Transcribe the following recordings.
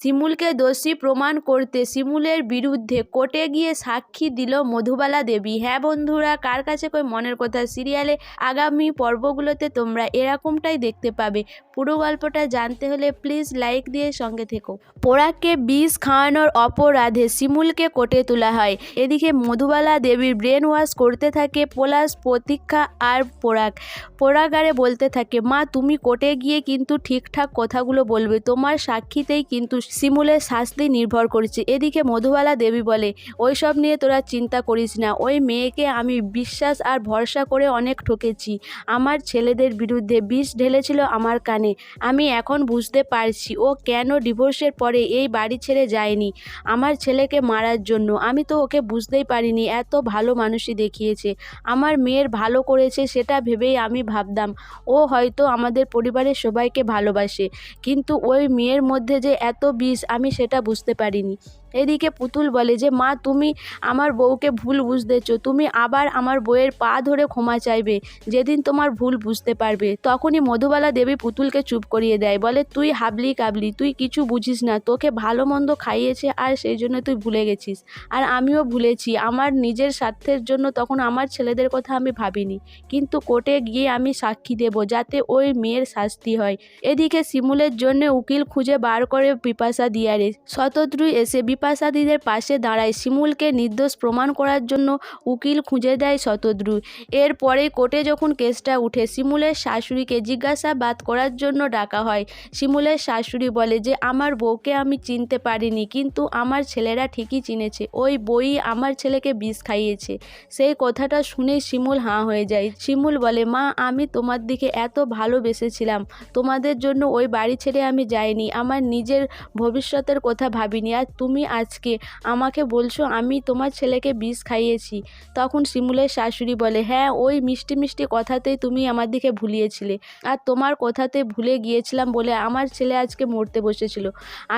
শিমুলকে দোষী প্রমাণ করতে শিমুলের বিরুদ্ধে কোর্টে গিয়ে সাক্ষী দিল মধুবালা দেবী। হ্যাঁ বন্ধুরা, কার কাছে কই মনের কথা? সিরিয়ালে আগামী পর্বগুলোতে তোমরা এরকমটাই দেখতে পাবে। পুরো গল্পটা জানতে হলে প্লিজ লাইক দিয়ে সঙ্গে থেকো। পোড়াককে বিষ খাওয়ানোর অপরাধে শিমুলকে কোর্টে তোলা হয়। এদিকে মধুবালা দেবীর ব্রেন ওয়াশ করতে থাকে পলাশ, প্রতীক্ষা আর পোড়াক পোড়াগারে বলতে থাকে, মা, তুমি কোর্টে গিয়ে কিন্তু ঠিকঠাক কথাগুলো বলবে। তোমার সাক্ষীতেই কিন্তু শিমুলের শাস্তি নির্ভর করছে। এদিকে মধুবালা দেবী বলে ওই সব নিয়ে তোরা চিন্তা করিস না। ওই মেয়েকে আমি বিশ্বাস আর ভরসা করে অনেক ঠকেছি। আমার ছেলেদের বিরুদ্ধে বিষ ঢেলেছিল আমার কানে। আমি এখন বুঝতে পারছি ও কেন ডিভোর্সের পরে এই বাড়ি ছেড়ে যায়নি আমার ছেলেকে মারার জন্য। আমি তো ওকে বুঝতেই পারিনি। এত ভালো মানুষই দেখিয়েছে। আমার মেয়ের ভালো করেছে সেটা ভেবেই আমি ভাবতাম, ও হয়তো আমাদের পরিবারের সবাইকে ভালোবাসে। কিন্তু ওই মেয়ের মধ্যে যে এত বিষ, আমি সেটা বুঝতে পারিনি। এদিকে পুতুল বলে যে, মা, তুমি আমার বউকে ভুল বুঝতেছো। তুমি আবার আমার বউয়ের পা ধরে ক্ষমা চাইবে। যেদিন তোমার ভুল বুঝতে পারবে, তখনই মধুবালা দেবী পুতুলকে চুপ করিয়ে দেয়। বলে, তুই হাবলি কাবলি, তুই কিছু বুঝিস না। তোকে ভালো মন্দ খাইয়েছে আর সেই জন্য তুই ভুলে গেছিস। আর আমিও ভুলেছি। আমার নিজের স্বার্থের জন্য তখন আমার ছেলেদের কথা আমি ভাবিনি। কিন্তু কোর্টে গিয়ে আমি সাক্ষী দেব, যাতে ওই মেয়ের শাস্তি হয়। এদিকে শিমুলের জন্য উকিল খুঁজে বার করে বিপাশা দিয়ারে। শতদ্রু এসে বিপাশাদিদের পাশে দাঁড়ায়। শিমুলকে নির্দোষ প্রমাণ করার জন্য উকিল খুঁজে দেয় শতদ্রু এরপরে কোর্টে যখন কেসটা উঠে, শিমুলের শাশুড়িকে জিজ্ঞাসাবাদ করার জন্য ডাকা হয়। শিমুলের শাশুড়ি বলে যে, আমার বউকে আমি চিনতে পারিনি, কিন্তু আমার ছেলেরা ঠিকই চিনেছে। ওই বই আমার ছেলেকে বিষ খাইয়েছে। সেই কথাটা শুনে শিমুল হাঁ হয়ে যায়। শিমুল বলে, মা, আমি তোমার দিকে এত ভালোবেসেছিলাম। তোমাদের জন্য ওই বাড়ি ছেড়ে আমি যাইনি। আমার নিজের ভবিষ্যতের কথা ভাবিনি। আর তুমি আজকে আমাকে বলছো, আমি তোমার ছেলেকে বিষ খাইয়েছি। তখন শিমুলের শাশুড়ি বলে হ্যাঁ ওই মিষ্টি মিষ্টি কথাতেই তুমি আমার দিকে ভুলিয়েছিলে। আর তোমার কথাতে ভুলে গিয়েছিলাম বলে আমার ছেলে আজকে মরতে বসেছিল।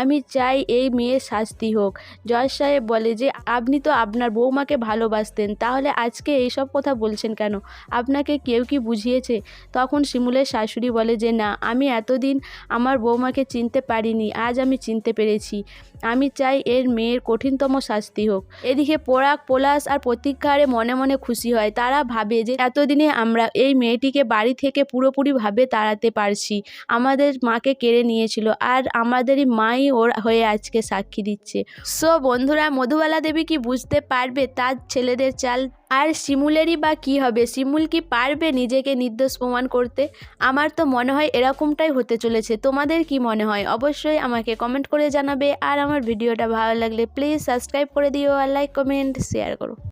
আমি চাই এই মেয়ের শাস্তি হোক। জয় সাহেব বলে যে, আপনি তো আপনার বৌমাকে ভালোবাসতেন, তাহলে আজকে এইসব কথা বলছেন কেন? আপনাকে কেউ কি বুঝিয়েছে? তখন শিমুলের শাশুড়ি বলে যে, না, আমি এতদিন আমার বৌমাকে চিনতে পারিনি, আজ আমি চিনতে পেরেছি। আমি চাই এর মেয়ের কঠিনতম শাস্তি হোক। এদিকে পোড়াক পলাশ আর প্রতীক্ষারে মনে মনে খুশি হয়। তারা ভাবে যে এতদিনে আমরা এই মেয়েটিকে বাড়ি থেকে পুরোপুরিভাবে তাড়াতে পারছি। আমাদের মাকে কেড়ে নিয়েছিল আর আমাদেরই মাই ওর হয়ে আজকে সাক্ষী দিচ্ছে। সো বন্ধুরা, মধুবালা দেবী কি বুঝতে পারবে? তার ছেলেদের চাল আর শিমুলেরই বা কী হবে? শিমুল কি পারবে নিজেকে নির্দোষ প্রমাণ করতে? আমার তো মনে হয় এরকমটাই হতে চলেছে। তোমাদের কি মনে হয়? অবশ্যই আমাকে কমেন্ট করে জানাবে। আর আমার ভিডিওটা ভালো লাগলে প্লিজ সাবস্ক্রাইব করে দিও আর লাইক কমেন্ট শেয়ার করো।